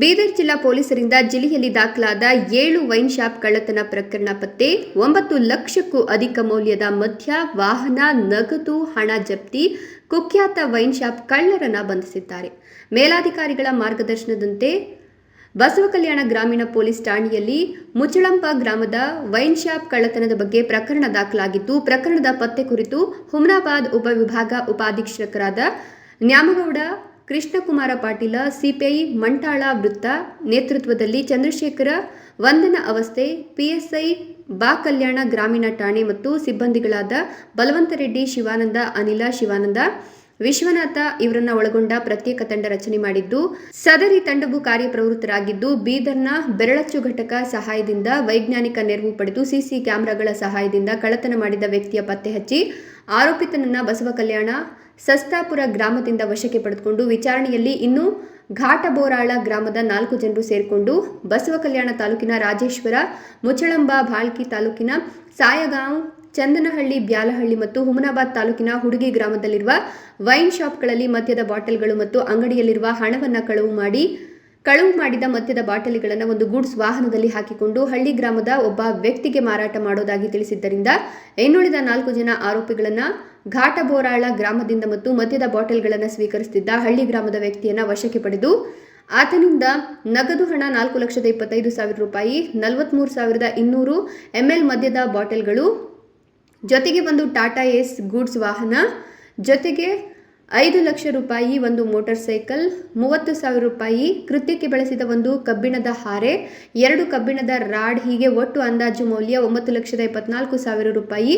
ಬೀದರ್ ಜಿಲ್ಲಾ ಪೊಲೀಸರಿಂದ ಜಿಲ್ಲೆಯಲ್ಲಿ ದಾಖಲಾದ ಏಳು ವೈನ್ ಶಾಪ್ ಕಳ್ಳತನ ಪ್ರಕರಣ ಪತ್ತೆ, ಒಂಬತ್ತು ಲಕ್ಷಕ್ಕೂ ಅಧಿಕ ಮೌಲ್ಯದ ಮದ್ಯ, ವಾಹನ, ನಗದು, ಹಣ ಜಪ್ತಿ, ಕುಖ್ಯಾತ ವೈನ್ ಶಾಪ್ ಕಳ್ಳರನ್ನ ಬಂಧಿಸಿದ್ದಾರೆ. ಮೇಲಾಧಿಕಾರಿಗಳ ಮಾರ್ಗದರ್ಶನದಂತೆ ಬಸವ ಕಲ್ಯಾಣ ಗ್ರಾಮೀಣ ಪೊಲೀಸ್ ಠಾಣೆಯಲ್ಲಿ ಮುಚ್ಚಳಂಪ ಗ್ರಾಮದ ವೈನ್ ಶಾಪ್ ಕಳ್ಳತನದ ಬಗ್ಗೆ ಪ್ರಕರಣ ದಾಖಲಾಗಿದ್ದು, ಪ್ರಕರಣದ ಪತ್ತೆ ಕುರಿತು ಹುಮ್ನಾಬಾದ್ ಉಪವಿಭಾಗ ಉಪಾಧೀಕ್ಷಕರಾದ ನ್ಯಾಮಗೌಡ ಕೃಷ್ಣಕುಮಾರ ಪಾಟೀಲ, ಸಿಪಿಐ ಮಂಟಾಳ ವೃತ್ತ ನೇತೃತ್ವದಲ್ಲಿ ಚಂದ್ರಶೇಖರ, ವಂದನ ಅವಸ್ಥೆ, ಪಿಎಸ್ಐ, ಬಾ ಕಲ್ಯಾಣ ಗ್ರಾಮೀಣ ಠಾಣೆ ಮತ್ತು ಸಿಬ್ಬಂದಿಗಳಾದ ಬಲವಂತರೆಡ್ಡಿ ಶಿವಾನಂದ, ಅನಿಲ, ಶಿವಾನಂದ, ವಿಶ್ವನಾಥ ಇವರನ್ನ ಒಳಗೊಂಡ ಪ್ರತ್ಯೇಕ ತಂಡ ರಚನೆ ಮಾಡಿದ್ದು, ಸದರಿ ತಂಡವು ಕಾರ್ಯಪ್ರವೃತ್ತರಾಗಿದ್ದು, ಬೀದರ್ನ ಬೆರಳಚ್ಚು ಘಟಕ ಸಹಾಯದಿಂದ ವೈಜ್ಞಾನಿಕ ನೆರವು ಪಡೆದು ಸಿಸಿ ಕ್ಯಾಮೆರಾಗಳ ಸಹಾಯದಿಂದ ಕಳತನ ಮಾಡಿದ ವ್ಯಕ್ತಿಯ ಪತ್ತೆ ಹಚ್ಚಿ ಆರೋಪಿತನನ್ನ ಬಸವ ಕಲ್ಯಾಣ ಸಸ್ತಾಪುರ ಗ್ರಾಮದಿಂದ ವಶಕ್ಕೆ ಪಡೆದುಕೊಂಡು ವಿಚಾರಣೆಯಲ್ಲಿ ಇನ್ನೂ ಘಾಟಬೋರಾಳ ಗ್ರಾಮದ ನಾಲ್ಕು ಜನರು ಸೇರಿಕೊಂಡು ಬಸವ ಕಲ್ಯಾಣ ತಾಲೂಕಿನ ರಾಜೇಶ್ವರ ಮುಚಳಂಬ ಭಾಳ್ಕಿ ತಾಲೂಕಿನ ಸಾಯಗಾಂವ್, ಚಂದನಹಳ್ಳಿ, ಬ್ಯಾಲಹಳ್ಳಿ ಮತ್ತು ಹುಮನಾಬಾದ್ ತಾಲೂಕಿನ ಹುಡುಗಿ ಗ್ರಾಮದಲ್ಲಿರುವ ವೈನ್ ಶಾಪ್ಗಳಲ್ಲಿ ಮದ್ಯದ ಬಾಟಲ್ಗಳು ಮತ್ತು ಅಂಗಡಿಯಲ್ಲಿರುವ ಹಣವನ್ನು ಕಳವು ಮಾಡಿ ಕಳವು ಮಾಡಿದ ಮದ್ಯದ ಬಾಟಲಿಗಳನ್ನು ಒಂದು ಗೂಡ್ಸ್ ವಾಹನದಲ್ಲಿ ಹಾಕಿಕೊಂಡು ಹಳ್ಳಿ ಗ್ರಾಮದ ಒಬ್ಬ ವ್ಯಕ್ತಿಗೆ ಮಾರಾಟ ಮಾಡೋದಾಗಿ ತಿಳಿಸಿದ್ದರಿಂದ ಇನ್ನುಳಿದ ನಾಲ್ಕು ಜನ ಆರೋಪಿಗಳನ್ನು ಘಾಟಬೋರಾಳ ಗ್ರಾಮದಿಂದ ಮತ್ತು ಮದ್ಯದ ಬಾಟಲ್ಗಳನ್ನು ಸ್ವೀಕರಿಸುತ್ತಿದ್ದ ಹಳ್ಳಿ ಗ್ರಾಮದ ವ್ಯಕ್ತಿಯನ್ನು ವಶಕ್ಕೆ ಪಡೆದು ಆತನಿಂದ ನಗದು ಹಣ ನಾಲ್ಕು ಲಕ್ಷದ ಇಪ್ಪತ್ತೈದು ಸಾವಿರ ರೂಪಾಯಿ ನಲವತ್ತ್ಮೂರು ಸಾವಿರದ ಇನ್ನೂರು ಎಂಎಲ್ ಮದ್ಯದ ಬಾಟಲ್ಗಳು, ಜೊತೆಗೆ ಒಂದು ಟಾಟಾ ಎಸ್ ಗೂಡ್ಸ್ ವಾಹನ, ಜೊತೆಗೆ ಐದು ಲಕ್ಷ ರೂಪಾಯಿ ಒಂದು ಮೋಟಾರ್ ಸೈಕಲ್, ಮೂವತ್ತು ಸಾವಿರ ರೂಪಾಯಿ ಕೃತ್ಯಕ್ಕೆ ಬಳಸಿದ ಒಂದು ಕಬ್ಬಿಣದ ಹಾರೆ, ಎರಡು ಕಬ್ಬಿಣದ ರಾಡ್ ಹೀಗೆ ಒಟ್ಟು ಅಂದಾಜು ಮೌಲ್ಯ ಒಂಬತ್ತು ಲಕ್ಷದ ಇಪ್ಪತ್ನಾಲ್ಕು ಸಾವಿರ ರೂಪಾಯಿ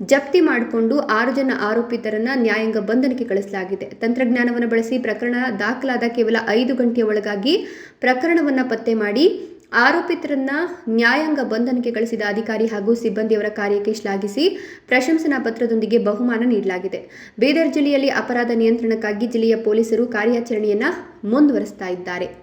ಜಪ್ತಿ ಮಾಡಿಕೊಂಡು ಆರು ಜನ ಆರೋಪಿತರನ್ನ ನ್ಯಾಯಾಂಗ ಬಂಧನಕ್ಕೆ ಕಳಿಸಲಾಗಿದೆ. ತಂತ್ರಜ್ಞಾನವನ್ನು ಬಳಸಿ ಪ್ರಕರಣ ದಾಖಲಾದ ಕೇವಲ ಐದು ಗಂಟೆಯ ಒಳಗಾಗಿ ಪ್ರಕರಣವನ್ನು ಪತ್ತೆ ಮಾಡಿ ಆರೋಪಿತರನ್ನ ನ್ಯಾಯಾಂಗ ಬಂಧನಕ್ಕೆ ಕಳಿಸಿದ ಅಧಿಕಾರಿ ಹಾಗೂ ಸಿಬ್ಬಂದಿಯವರ ಕಾರ್ಯಕ್ಕೆ ಶ್ಲಾಘಿಸಿ ಪ್ರಶಂಸನಾ ಪತ್ರದೊಂದಿಗೆ ಬಹುಮಾನ ನೀಡಲಾಗಿದೆ. ಬೀದರ್ ಜಿಲ್ಲೆಯಲ್ಲಿ ಅಪರಾಧ ನಿಯಂತ್ರಣಕ್ಕಾಗಿ ಜಿಲ್ಲೆಯ ಪೊಲೀಸರು ಕಾರ್ಯಾಚರಣೆಯನ್ನ ಮುಂದುವರಿಸ್ತಾ ಇದ್ದಾರೆ.